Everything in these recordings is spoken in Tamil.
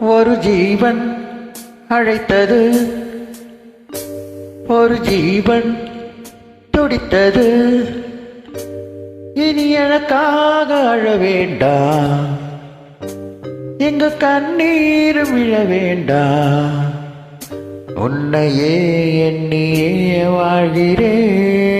ஒரு ஜீவன் அழைத்தது. ஒரு ஜீவன் துடித்தது. இனி எனக்காக அழ வேண்டாம் எங்க கண்ணீரும் விழ வேண்டாம் உன்னையே எண்ணியே வாழ்கிறேன்.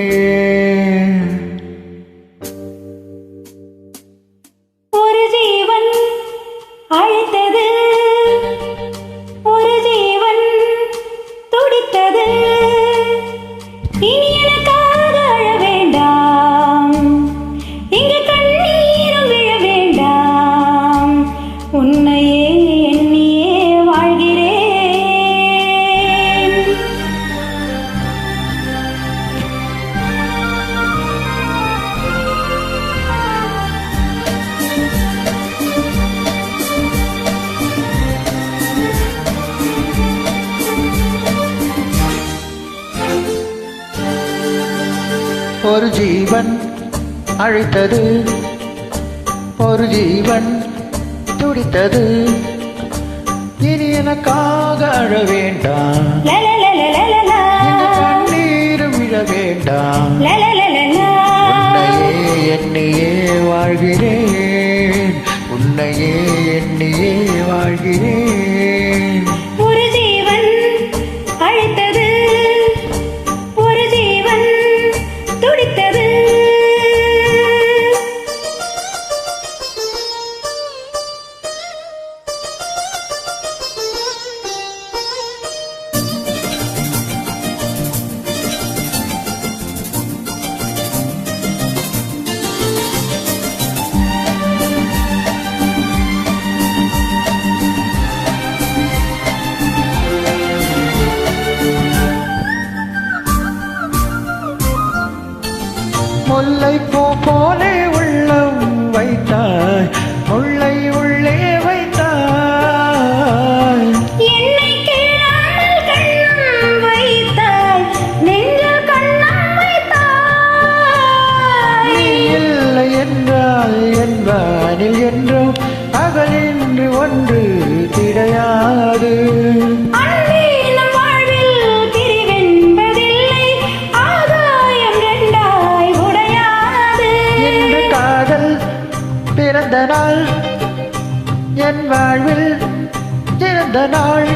உன்னையே எண்ணியே வாழ்கிறேன். ஒரு ஜீவன் அழைத்தது. ஒரு ஜீவன் துடித்தது. இனி எனக்காக அழ வேண்டாம். கண்ணீரும் விழ வேண்டாம். உன்னையே எண்ணியே வாழ்கிறேன். உன்னையே எண்ணியே வாழ்கிறேன். முல்லை பூ போலே உள்ளம் வைத்தாய் முல்லை உள்ளே வைத்தாய். என்றால் என்பானில் என்றும் அகலின்றி ஒன்று கிடையாது. பிறந்த நாள். என் வாழ்வில் பிறந்த நாள்.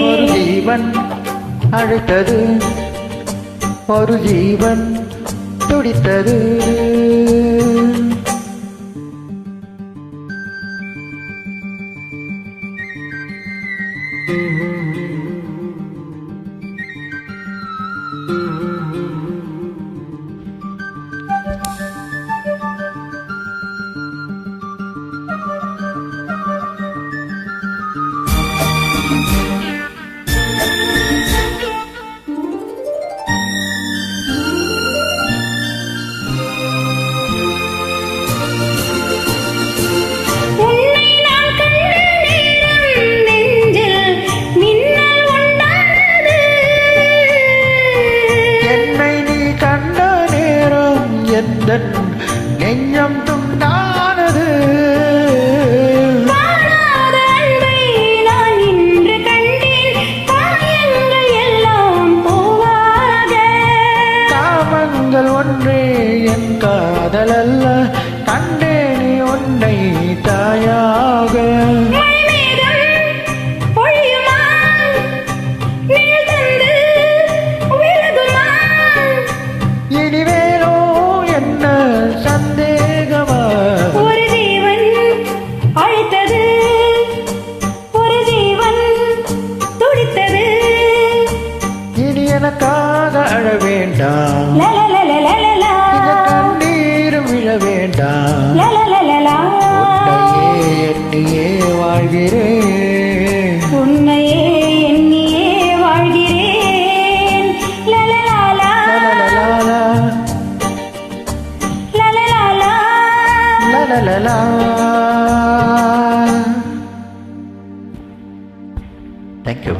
ஒரு ஜீவன் அழைத்தது. ஒரு ஜீவன் துடித்தது. உன்னை எல்லாம் போவாக காமங்கள் ஒன்றே என் காதல் அல்ல வேண்டாம் கண்ணீரும் விழ வேண்டாம் உன்னையே எண்ணியே வாழ்கிறேன் உன்னையே எண்ணியே வாழ்கிறேன் லலலலா தேங்க்யூ